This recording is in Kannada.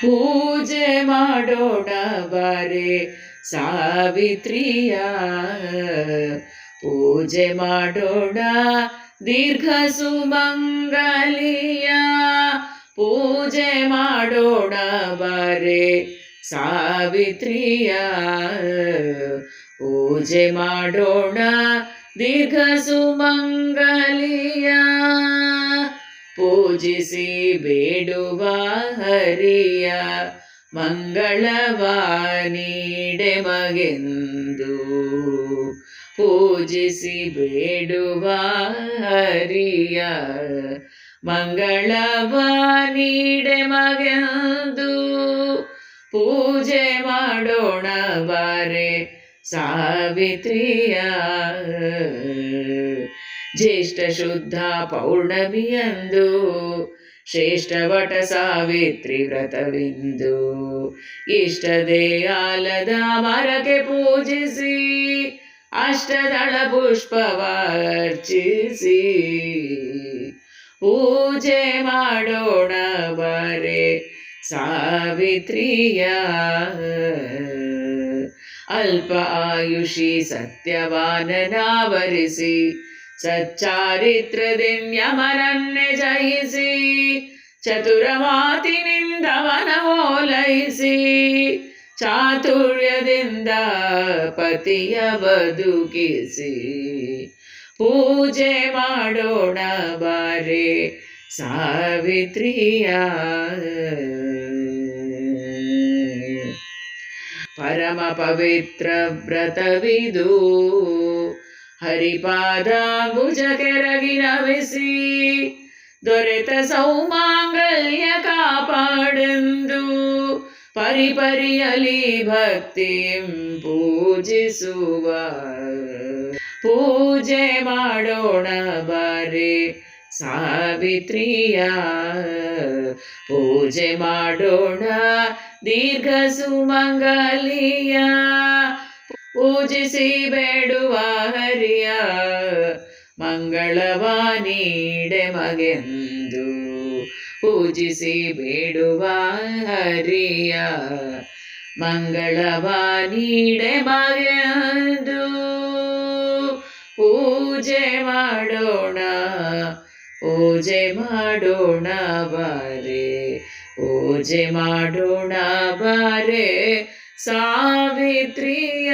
ಪೂಜೆ ಮಾಡೋಣ ಬಾರೆ ಸಾವಿತ್ರಿಯ. ಪೂಜೆ ಮಾಡೋಣ ದೀರ್ಘ ಸುಮಂಗಲಿಯ. ಪೂಜೆ ಮಾಡೋಣ ಬಾರೆ ಸಾವಿತ್ರಿಯ. ಪೂಜೆ ಮಾಡೋಣ ದೀರ್ಘ ಪೂಜಿಸಿ ಬೇಡುವ ಹರಿಯ ಮಂಗಳವಾನೀಡೆ ಮಗೆಂದು. ಪೂಜಿಸಿ ಬೇಡುವ ಹರಿಯ ಮಂಗಳವಾನೀಡೆ ಮಗೆಂದು. ಪೂಜೆ ಮಾಡೋಣ ಬಾರೆ ಸಾವಿತ್ರಿಯ. ಜ್ಯೇಷ್ಠ ಶುದ್ಧ ಪೌರ್ಣಮಿಯಂದು ಶ್ರೇಷ್ಠ ವಟ ಸಾವಿತ್ರಿ ವ್ರತವಿಂದು ಇಷ್ಟ ಆಲದ ಮರಕ್ಕೆ ಪೂಜಿಸಿ, ಅಷ್ಟದಳ ಪುಷ್ಪವಾರ್ಚಿಸಿ ಪೂಜೆ ಮಾಡೋಣ ಬರೆ ಸಾವಿತ್ರಿಯ. ಅಲ್ಪ ಆಯುಷಿ ಸತ್ಯವಾನನಾವರಿಸಿ ಸಚ್ಚಾರಿತ್ರದಿನ್ಯಮನನ್ನೇ ಜಯಿಸಿ ಚತುರ ಮಾತಿನಿಂದ ಮನವೋಲೈಸಿ ಚಾತುರ್ಯದಿಂದ ಪತಿಯ ಬದುಕಿಸಿ ಪೂಜೆ ಮಾಡೋಣ ಬಾರೆ ಸಾವಿತ್ರಿಯ ಪರಮ ಪವಿತ್ರ ವ್ರತವಿದು ಹರಿಪಾದ ಭುಜ ಕೆರಗಿ ನಮಿಸಿ ದೊರೆತ ಸೌಮಾಂಗಲ್ಯ ಕಾಪಾಡೆಂದು ಪರಿಪರಿಯಲಿ ಭಕ್ತಿ ಪೂಜಿಸುವ. ಪೂಜೆ ಮಾಡೋಣ ಬಾರಿ ಸಾವಿತ್ರಿಯ. ಪೂಜೆ ಮಾಡೋಣ ದೀರ್ಘ ಸುಮಂಗಲಿಯ. ಪೂಜಿಸಿ ಬೇಡುವ ಹರಿಯ ಮಂಗಳವ ನೀಡೆ ಮಗೆಂದು ಪೂಜಿಸಿ ಬೇಡುವ ಹರಿಯ ಮಂಗಳವ ನೀಡೆ ಮಗೆಂದು ಪೂಜೆ ಮಾಡೋಣ ಪೂಜೆ ಮಾಡೋಣ ಬಾರೆ ಪೂಜೆ ಮಾಡೋಣ ಬಾರೆ ಸಾವಿತ್ರಿಯ